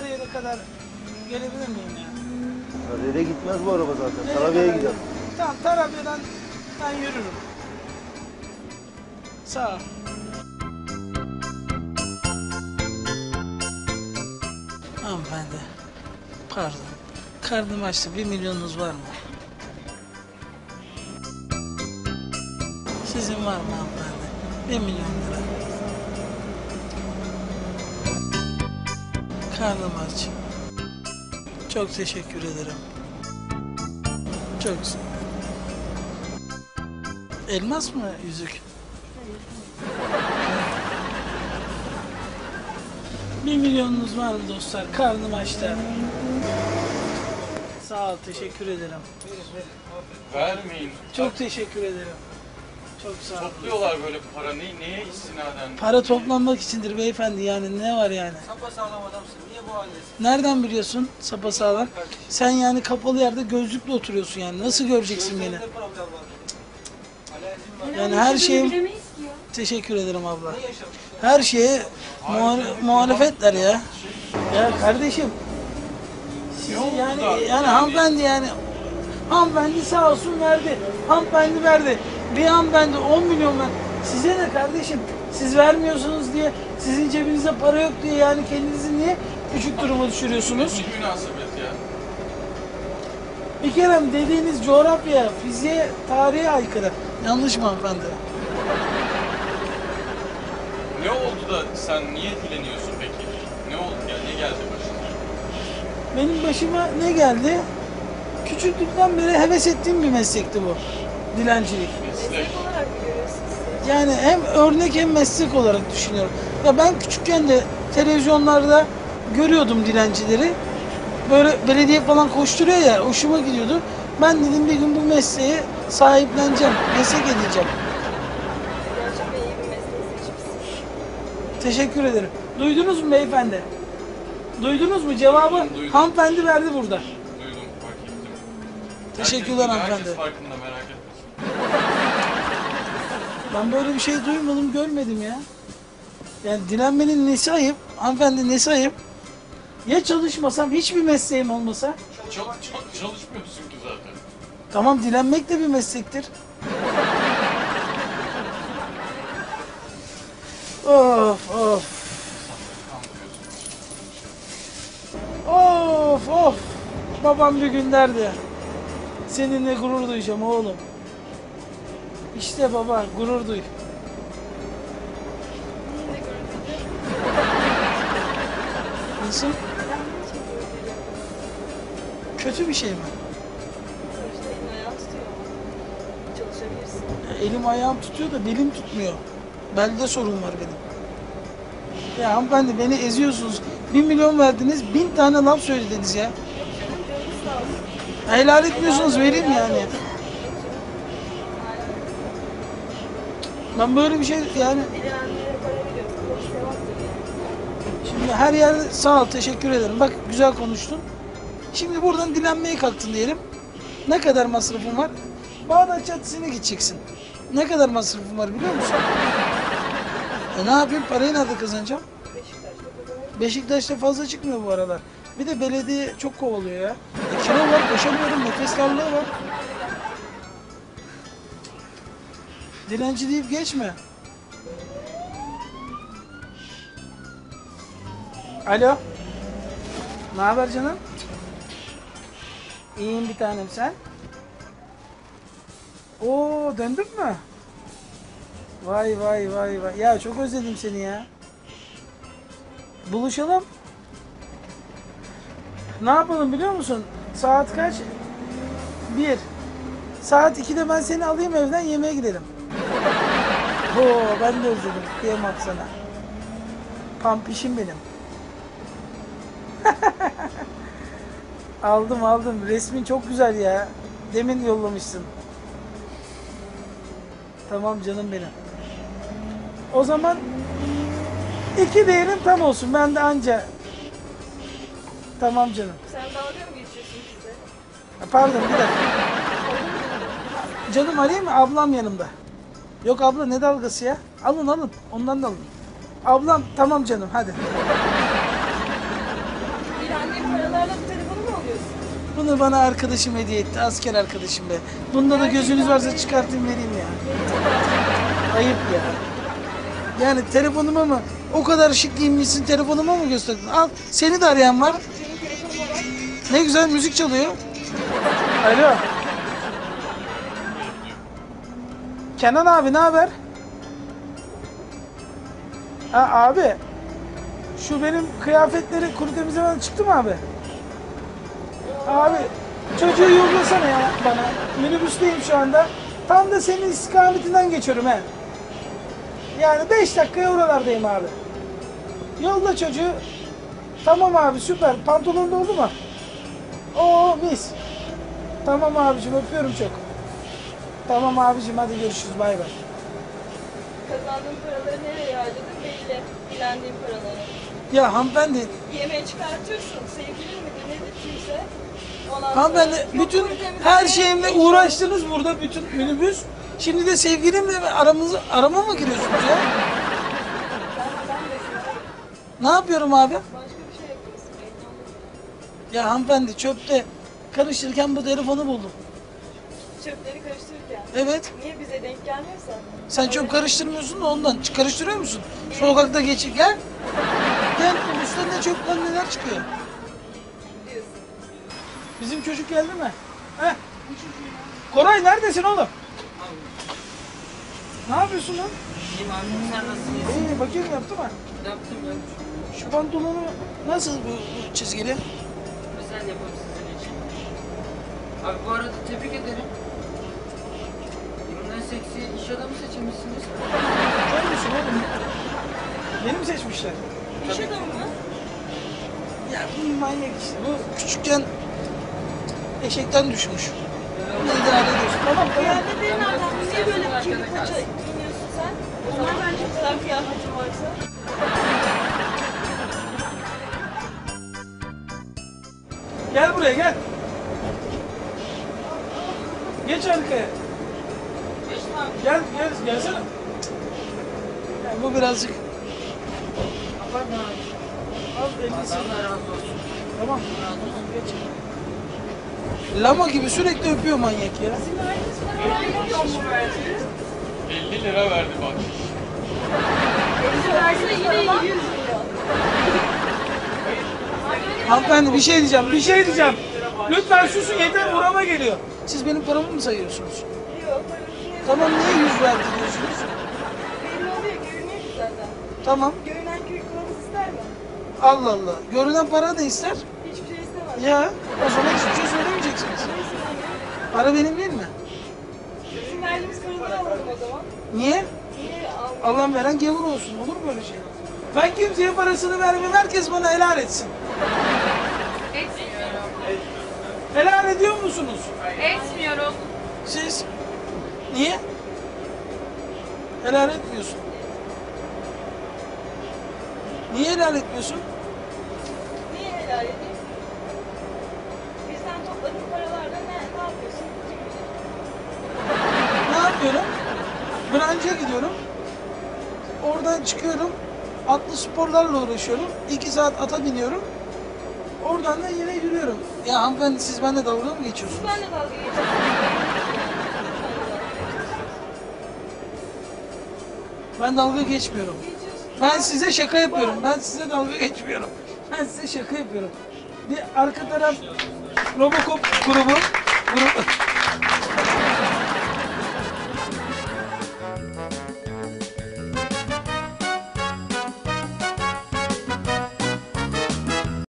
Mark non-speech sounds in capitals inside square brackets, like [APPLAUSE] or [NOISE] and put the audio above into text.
Sarıyer'e kadar gelebilir miyim ya? Sarıyer'e gitmez bu araba zaten. Tarabya'ya kadar gider. Tamam Tarabya'dan ben yürürüm. Sağ ol. Hanımefendi. Pardon. Karnım açtı. Bir milyonunuz var mı? Sizin var mı hanımefendi? Bir milyon lira. Karnım aç. Çok teşekkür ederim. Çok Elmas mı yüzük? Bir milyonunuz var mı dostlar? Karnım açtı. Sağ ol, teşekkür ederim. Vermeyin. Çok teşekkür ederim. Çok sağ. Topluyorlar böyle para. Ne, neye istinaden? Para toplanmak içindir beyefendi yani ne var yani? Sapasağlam adamsın. Niye bu haldesin? Nereden biliyorsun sapasağlam? Sen yani kapalı yerde gözlükle oturuyorsun yani. Nasıl göreceksin beni? Gözlerinde problem var. Alerjin var. Yani her şeyim... Bilemeyiz ki ya. Teşekkür ederim abla. Ne yaşamış? Her şeye muhale- muhalefetler ya. Ya kardeşim. Sizi yani yani hanımefendi yani hanımefendi sağ olsun verdi. Hanımefendi verdi. Bir hanımefendi 10 milyon ver. Size ne kardeşim? Siz vermiyorsunuz diye sizin cebinizde para yok diye yani kendinizi niye küçük duruma düşürüyorsunuz? Ne münasebet ya? Bir kere dediğiniz coğrafya, fiziğe, tarihe aykırı. Yanlış mı hanımefendi? Ne oldu da sen niye dileniyorsun peki? Ne oldu ya? Ne geldi başına? Benim başıma ne geldi? Küçüklükten beri heves ettiğim bir meslekti bu. Dilencilik. Meslek. Meslek olarak mı görüyorsunuz siz? Yani hem örnek hem meslek olarak düşünüyorum. Ya ben küçükken de televizyonlarda görüyordum dilencileri. Böyle belediye falan koşturuyor ya hoşuma gidiyordu. Ben dedim bir gün bu mesleği sahipleneceğim, meslek edeceğim. Gerçekten iyi bir meslek seçmişsiniz. Teşekkür ederim. Duydunuz mu beyefendi? Duydunuz mu? Cevabı Duydum. hanımefendi verdi burada. Duydum, fark ettim. Teşekkürler Herkes- hanımefendi. Herkes farkında merak etmesin. Ben böyle bir şey duymadım, görmedim ya. Yani dilenmenin nesi ayıp? Hanımefendi nesi ayıp? Ya çalışmasam, hiçbir mesleğim olmasa? Çok, çok çalışmıyorsun ki zaten. Tamam dilenmek de bir meslektir. Of of. Of of. Babam bir gün derdi. Seninle gurur duyacağım oğlum. İşte baba gurur duy. Nasıl? Kötü bir şey mi? Sonuçta elin tutuyor. Çalışabilirsin. Elim ayağım tutuyor da belim tutmuyor. Belde sorun var benim. Ya hanımefendi beni eziyorsunuz. Bir milyon verdiniz, bin tane laf söylediniz. Ya Helal etmiyorsunuz vereyim yani. Ben böyle bir şey yani şimdi her yerde sağ ol teşekkür ederim. Bak güzel konuştun. Şimdi buradan dilenmeye kalktın diyelim. Ne kadar masrafın var? Bağdat Caddesi'ne gideceksin. Ne kadar masrafın var biliyor musun? E ne yapayım? Parayı nerede kazanacağım? Beşiktaş'ta. Beşiktaş'ta fazla çıkmıyor bu aralar. Bir de belediye çok kovalıyor ya. E, kilo var, koşamıyorum, nefes darlığı var. Dilenci deyip geçme. Alo. Ne haber canım? İyiyim bir tanem sen. Oo döndün mü? Vay vay vay vay. Ya çok özledim seni ya. Buluşalım. Ne yapalım biliyor musun? Saat kaç? Bir. Saat 2'de ben seni alayım evden yemeğe gidelim. Oo ben de özledim. Kıyamam sana. Pampişim benim. [LAUGHS] aldım aldım. Resmin çok güzel ya. Demin yollamışsın. Tamam canım benim. O zaman iki değerim tam olsun. Ben de anca. Tamam canım. Sen dalga mı geçiyorsun bize? Pardon bir dakika. Canım arayayım mı? Ablam yanımda. Yok abla ne dalgası ya? Alın alın. Ondan da alın. Ablam tamam canım hadi. Bir anne paralarla bu telefonu mu alıyorsun? Bunu bana arkadaşım hediye etti. Asker arkadaşım be. Bunda da gözünüz varsa çıkartayım vereyim ya. Ayıp ya. Yani telefonuma mı? O kadar şık giyinmişsin telefonuma mı gösterdin? Al seni de arayan var. Ne güzel müzik çalıyor. Alo. Kenan abi ne haber? Ha abi. Şu benim kıyafetleri kuru temizlemeden çıktı mı abi? Abi çocuğu yollasana ya bana. Minibüsteyim şu anda. Tam da senin istikametinden geçiyorum he. Yani 5 dakikaya oralardayım abi. Yolla çocuğu. Tamam abi süper. Pantolon doldu mu? Oo mis. Tamam abicim öpüyorum çok. Tamam abicim hadi görüşürüz bay bay. Kazandığın paraları nereye harcadın belli. Dilendiğin paraları. Ya hanımefendi, Yemeğe çıkartıyorsun. Sevgilin midir nedir kimse. Ondan hanımefendi sonra bütün yok her şeyimle uğraştınız burada bütün minibüs. Şimdi de sevgilimle aramızı arama mı giriyorsunuz ya? Ne yapıyorum abi? başka bir şey yapıyorsun. belli olmaz. Ya hanımefendi çöpte karıştırırken bu telefonu buldum. Çöpleri karıştırırken. Evet. Niye bize denk gelmiyorsa? Sen çöp karıştırmıyorsun da ondan. Karıştırıyor musun? Sokakta geçip gel. Gel üstünde çöpler neler çıkıyor. Diyorsun. Bizim çocuk geldi mi? Heh. Koray neredesin oğlum? Ne yapıyorsun lan? İyiyim abi sen nasılsın? İyi bakayım yaptı mı? Yaptım ya. Şu pantolonu nasıl bu, bu çizgili? Özel yapalım sizin için. Abi bu arada tebrik ederim. İş adamı seçilmişsiniz. Görüyor musun oğlum? Beni mi seçmişler? İş adamı mı? Ya bu manyak işte. Bu küçükken eşekten düşmüş. Ne idare ediyorsun? Tamam tamam. Kıyafetlerin nereden? Niye böyle kirli paça giyiniyorsun sen? O zaman bence güzel kıyafetin varsa. Gel buraya gel. Geç arkaya. Gel gel gelsene. Ya bu birazcık Abartma abi. razı olsun. Tamam. Geç. Lama gibi sürekli öpüyor manyak ya. 50 lira verdi bak. Bize verse yine 100 milyon. Hanımefendi bir şey diyeceğim, bir şey diyeceğim. Lütfen susun yeter burama geliyor. Siz benim paramı mı sayıyorsunuz? Tamam niye yüz verdi diyorsunuz? belli oluyor görünüyor ki zaten. Tamam. Görünen köy kılavuz ister mi? Allah Allah. Görünen para da ister. Hiçbir şey istemez. Ya o zaman hiçbir şey söylemeyeceksiniz. Ne istemiyor? Para benim değil mi? Bizim verdiğimiz paraları alalım o zaman. Niye? Niye al? Allah'ım veren gavur olsun. Olur mu böyle şey? Ben kimseye parasını vermem. Herkes bana helal etsin. Helal ediyor musunuz? Etmiyorum. Siz? Niye? Helal etmiyorsun. Niye helal etmiyorsun? Niye helal edeyim? Bizden topladığın paralarla ne, ne yapıyorsun? Ne yapıyorum? Branca gidiyorum. Oradan çıkıyorum. Atlı sporlarla uğraşıyorum. İki saat ata biniyorum. Oradan da yine yürüyorum. Ya hanımefendi siz benimle dalga mı geçiyorsunuz? Ben de dalga geçiyorum. Ben dalga geçmiyorum. Ben size şaka yapıyorum. Ben size dalga geçmiyorum. Ben size şaka yapıyorum. Bir arka taraf Robocop grubu. grubu